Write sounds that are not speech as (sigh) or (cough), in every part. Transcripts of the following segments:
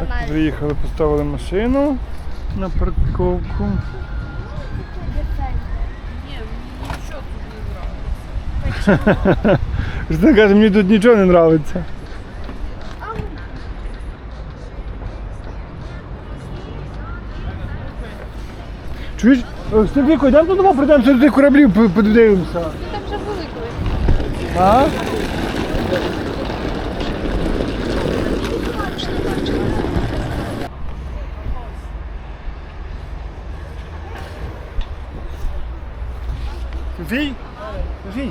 Нормально. Приїхали, поставили машину на парковку. Ні, мені тут. Христина (laughs) каже, мені тут нічого не подобається. Чуєш? Е, Степіко, йдемо додому, прийдемо до тих кораблів, подивимося. Ти там вже були колись. А? Софій?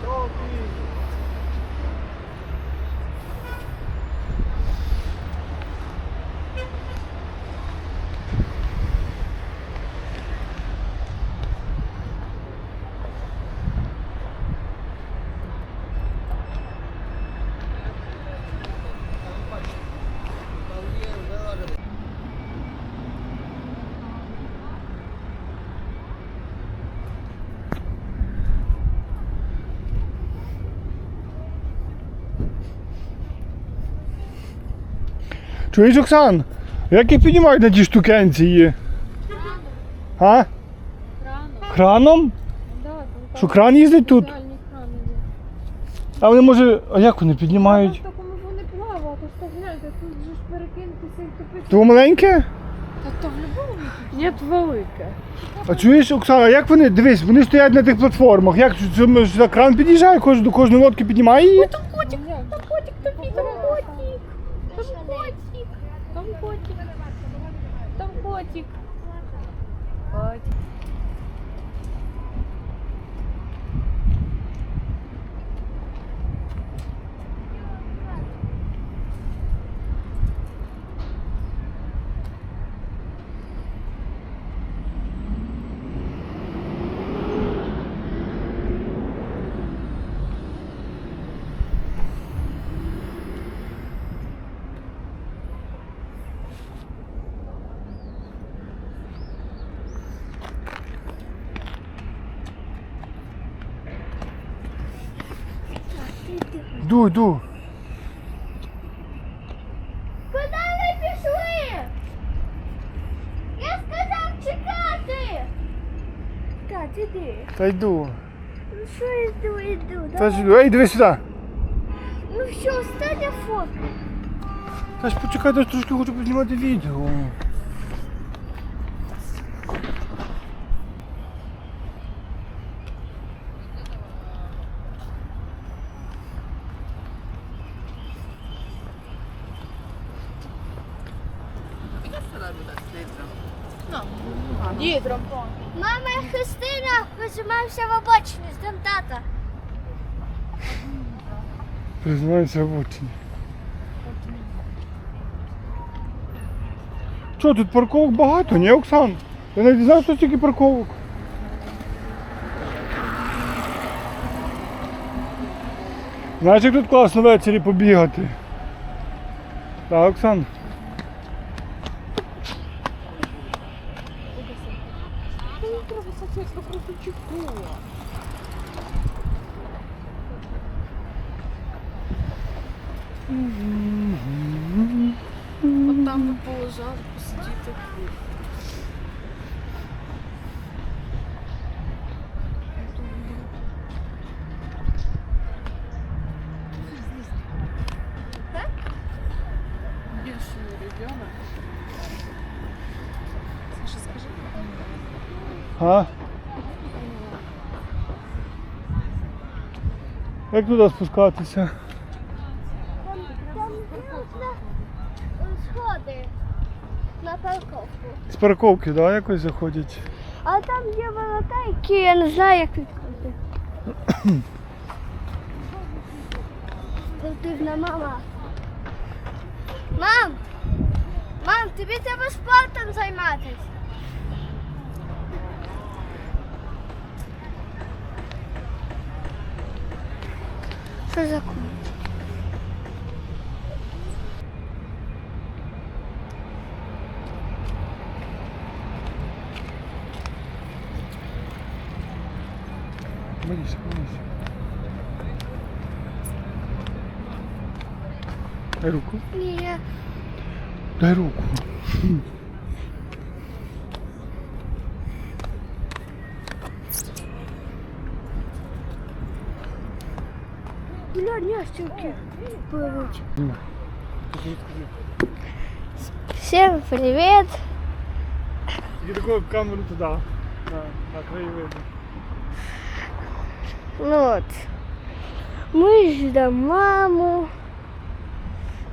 Чуєш, Оксан? Як їх піднімають на ті штукенці? А? Рано. Краном? Да, Що кран їздить тут? А вони може. А як вони піднімають? Просто кому вони то гляньте, тут же ж перекинутися і топити. То маленьке? Та то в любому Ні, велике. А чуєш, Оксана, як вони? Дивись, вони стоять на тих платформах. Як за кран під'їжджає, до кожної лодки піднімає її? Там котик, там котик, там котик, там котик. Там котик, там котик. Там котик. Котик. Йду, йду. Куди ви пішли? Я сказав чекати. Так, іди. Та йду. Ну що йду, йду. Та ж. Ей, дивись сюди. Ну що, остання фото. Та ж почекай, я трошки хочу познімати відео. Дідром. Мама і Христина вижимався в обочині з дом тата. В очі. Що, тут парковок багато, ні, Оксан? Я не знав, що стільки парковок. Знаєш, як тут класно ввечері побігати. Так, Оксан? Мені треба соседка просто чекула. От там би полежати, посидіти. Більше не ребенок. Саша, скажи. А? Як туди спускатися? Там, там на на парковку. З парковки, да, якось заходять. А там є ворота, які я не знаю, як відкрити. (coughs) Спортивна мама. Мам! Мам, тобі треба спортом займатися. Що за кум? Дай руку. Ні, Дай руку. Бля, ящерки пливуть. Всем привет! І таку камеру туди. На, на краєвиду. Ну от. Ми ждемо маму.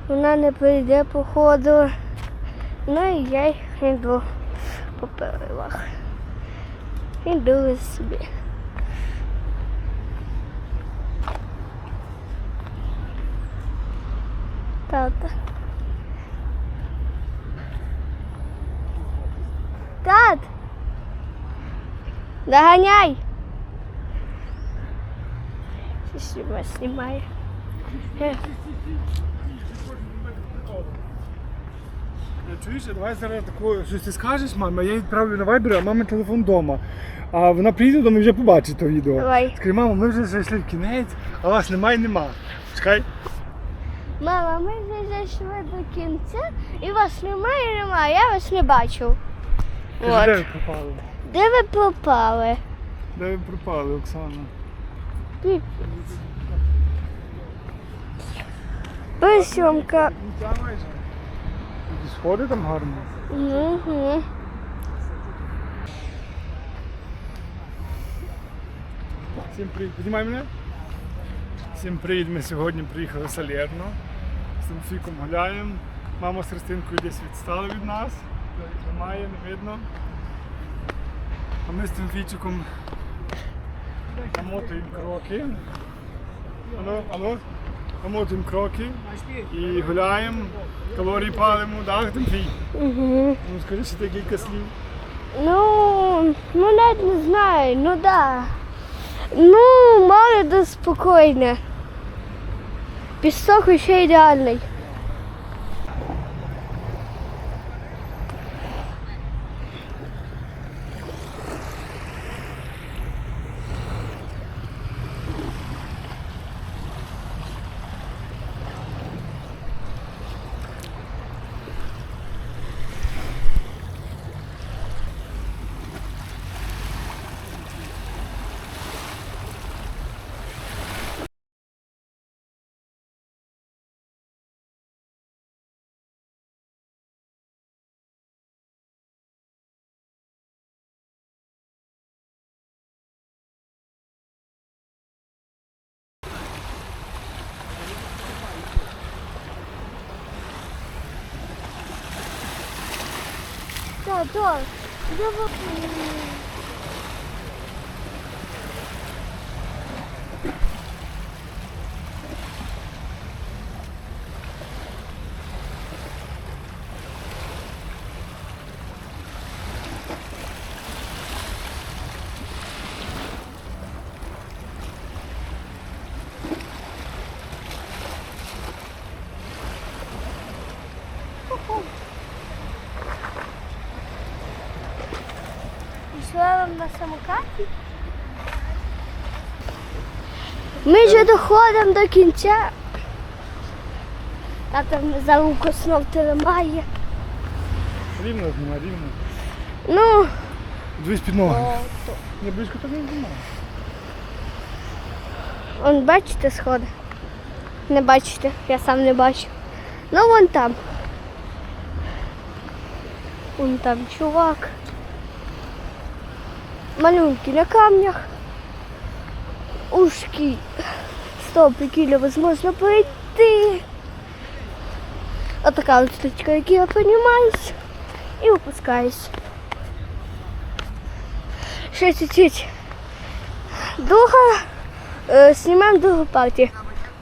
Вона не прийде походу. Ну і я йду по перилах. Іду собі. Тата. Тат! Доганяй! Сніма, знімає. Е, Е, Чуєш, давай зараз таку, щось ти скажеш, мамі, я відправлю на вайбер, а мама телефон вдома. А вона приїде додому і вже побачить то відео. Давай. Скажи, мамо, ми вже зайшли в кінець, а вас немає, нема. Чекай. Мама, ми вже зайшли до кінця і вас немає, немає, я вас не бачу. Кажи, де ви пропали? Де ви пропали? Де ви пропали, Оксана? Письомка. Кінця майже. Такі Сходи там гарно. Угу. Всім привіт. Піднімай мене. Всім привіт. Ми сьогодні приїхали в Салерно. З Тимофійком гуляємо. Мама з Христинкою десь відстали від нас. Немає, не видно. А ми з Тимофійчиком намотуємо кроки. Алло, алло. Намотуємо кроки і гуляємо. Калорії палимо, так, Тимфій? Угу. Ну скажи, ще кілька слів. Ну, ну навіть не знаю, ну да. Ну, мало, де спокійне. Пісок ще ідеальний. Так, на самокаті? Ми вже доходимо до кінця. А там за руку знов тримає. Рівно знімай, рівно. Ну, Дивись під ноги. Не близько так не знімай. он бачите сходи? Не бачите, я сам не бачу. Ну вон там. Вон там чувак. Малюнки на камнях. Ушки. Стопы невозможно пройти. Вот такая вот штучка, як я поднимаюсь и выпускаюсь. Ще чуть-чуть. Друга, е, знімаємо другу партію.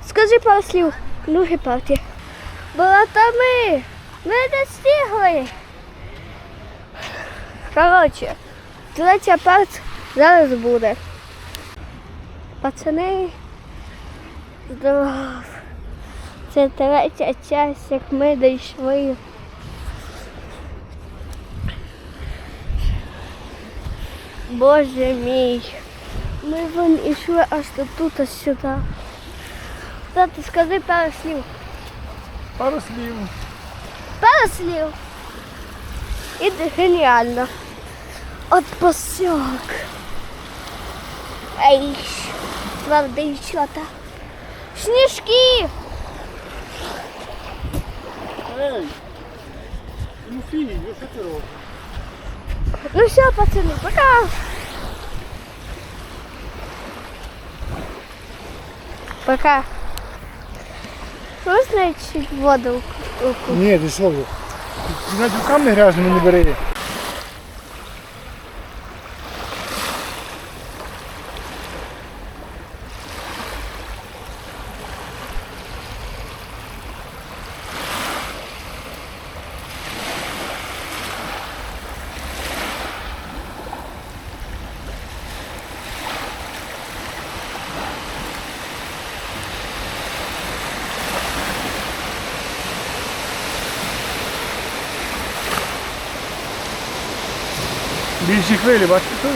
Скажи пару слів, другі партії. Братами, ми достигли. Коротше, третя партія зараз буде. Пацани, здоров. Це третя часть, як ми дійшли. Боже мій. Ми вон ішли аж до тут, аж сюди. Тато, скажи пару слів. Пару слів. Пару слів. І геніально. От посок. Ей, правда, дівчата. Сніжки. Ей! Тимофій, ну що ти робиш? Ну все, пацаны, пока. Пока. Можно чуть воду? у- у- Ні, ти що ви? Ти навіть руками грязними не бери. Більші хвилі, бачите, що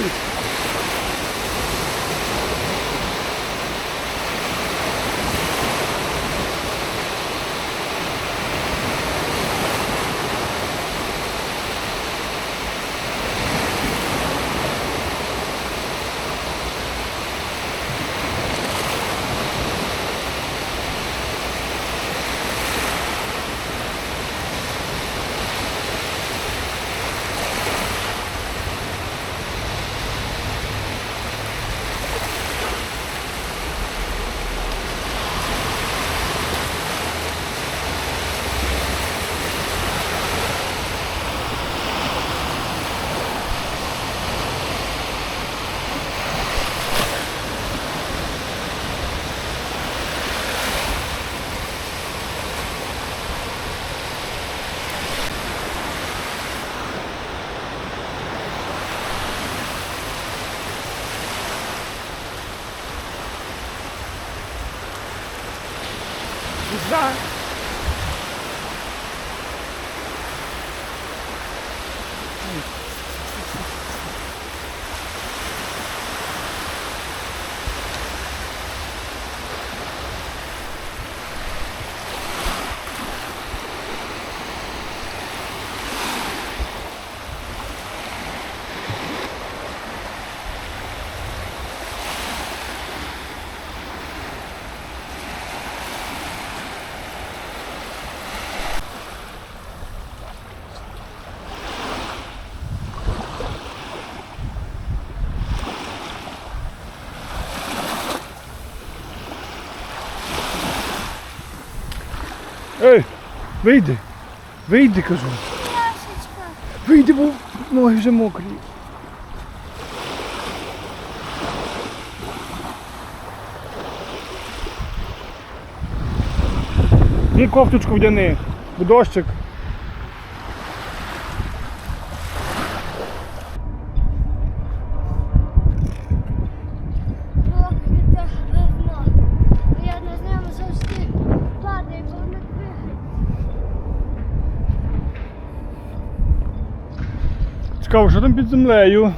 їх? Пізда. Ей, вийди. Вийди, кажу. Вийди, бо ноги вже мокрі. І кофточку вдяни, бо дощик. Прокляте говно. Я не знаю, завжди падає, бо воно двигає. Цікаво, що там під землею?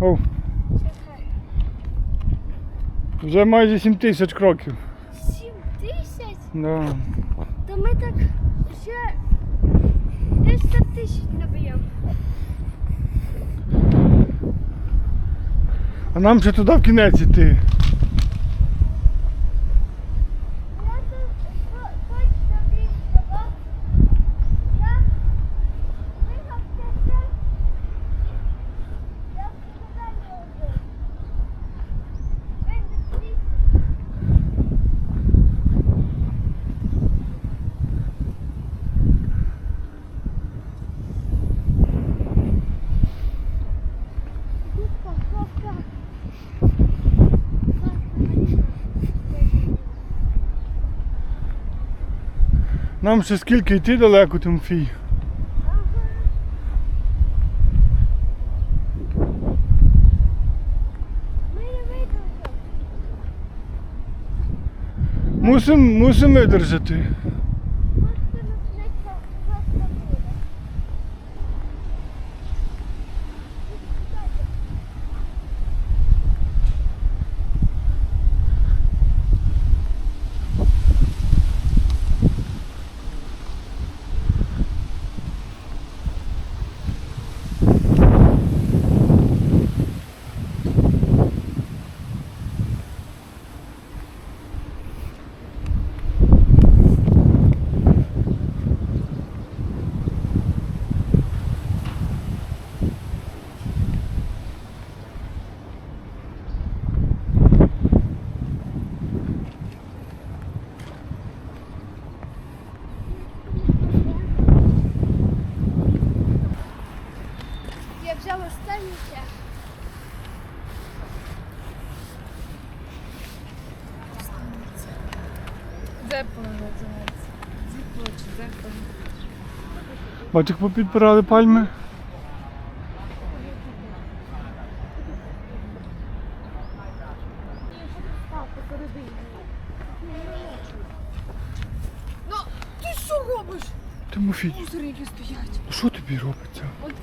О, вже майже 7 тисяч кроків. Сім тисяч? Да. То ми так вже 10 тисяч наб'ємо. А нам ще туди в кінець іти. Я тут то- точно більше, бо я виграв це. Я сказала один. Вийде тисяч. Вовка, Вовка. Нам ще скільки йти далеко, Тимофій. Мусимо мусим видержати. Дзеркало називається. Зіпло чи дзеркало. Бачиш, попідпирали пальми.